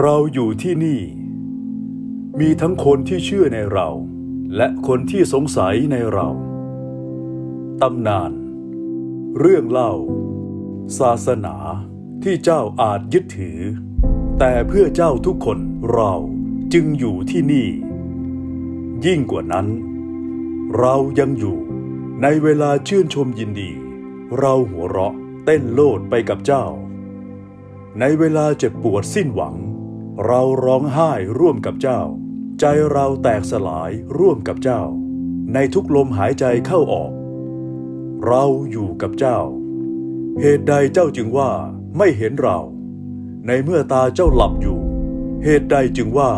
เราอยู่ที่นี่ มีทั้งคนที่เชื่อในเรา และคนที่สงสัยในเรา ตำนาน เรื่องเล่า ศาสนาที่เจ้าอาจยึดถือ แต่เพื่อเจ้าทุกคนเราจึงอยู่ที่นี่ ยิ่งกว่านั้น เรายังอยู่ในเวลาชื่นชมยินดี เราหัวเราะเต้นโลดไปกับเจ้า ในเวลาเจ็บปวดสิ้นหวัง เราร้องไห้ร่วมกับเจ้า ใจเราแตกสลายร่วมกับเจ้า ในทุกลมหายใจเข้าออก เราอยู่กับเจ้า เหตุใดเจ้าจึงว่าไม่เห็นเรา ในเมื่อตาเจ้าหลับอยู่ เหตุใดจึงว่า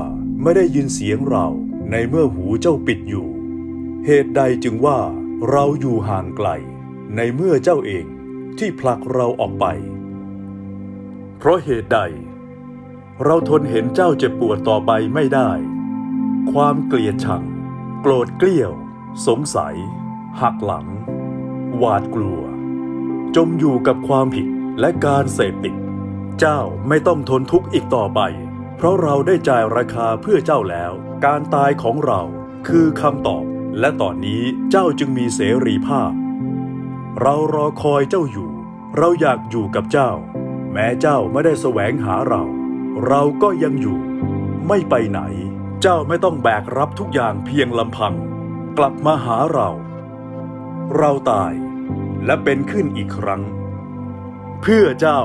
ไม่ได้ยินเสียงเรา ในเมื่อหูเจ้าปิดอยู่ เหตุใดจึงว่าเราอยู่ห่างไกล ในเมื่อเจ้าเองที่ผลักเราออกไป เพราะเหตุใด เราทนเห็นเจ้าเจ็บปวดต่อไปไม่ได้ ความเกลียดชัง โกรธเกลี้ยว สงสัย หักหลัง หวาดกลัว จมอยู่กับความผิดและการเสพติด เจ้าไม่ต้องทนทุกข์อีกต่อไป เพราะเราได้จ่ายราคาเพื่อเจ้าแล้ว การตายของเราคือคำตอบ และตอนนี้เจ้าจึงมีเสรีภาพ เรารอคอยเจ้าอยู่ เราอยากอยู่กับเจ้า แม้เจ้าไม่ได้แสวงหาเรา เราก็ยังอยู่ ไม่ไปไหน เจ้าไม่ต้องแบกรับทุกอย่างเพียงลำพัง กลับมาหาเรา เราตายและเป็นขึ้นอีกครั้ง เพื่อเจ้า